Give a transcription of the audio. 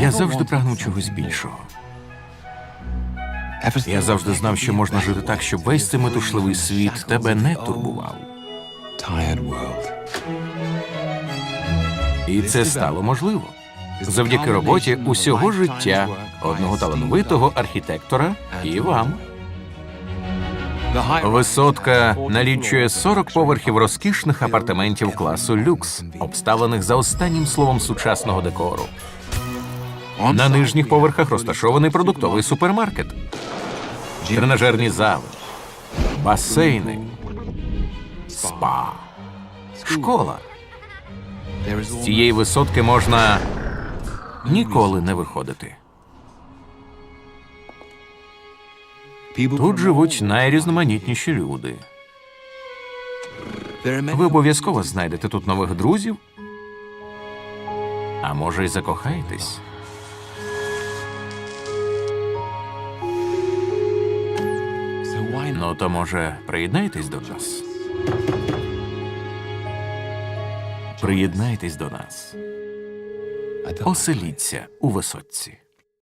Я завжди прагнув чогось більшого. Я завжди знав, що можна жити так, щоб весь цей метушливий світ тебе не турбував. І це стало можливо завдяки роботі усього життя одного талановитого архітектора і вам. Висотка налічує 40 поверхів розкішних апартаментів класу люкс, обставлених за останнім словом сучасного декору. На нижніх поверхах розташований продуктовий супермаркет, тренажерні зали, басейни, спа, школа. З цієї висотки можна ніколи не виходити. Тут живуть найрізноманітніші люди. Ви обов'язково знайдете тут нових друзів. А може, й закохаєтесь. Ну, то може, приєднайтесь до нас. Приєднайтесь до нас. Оселіться у висотці.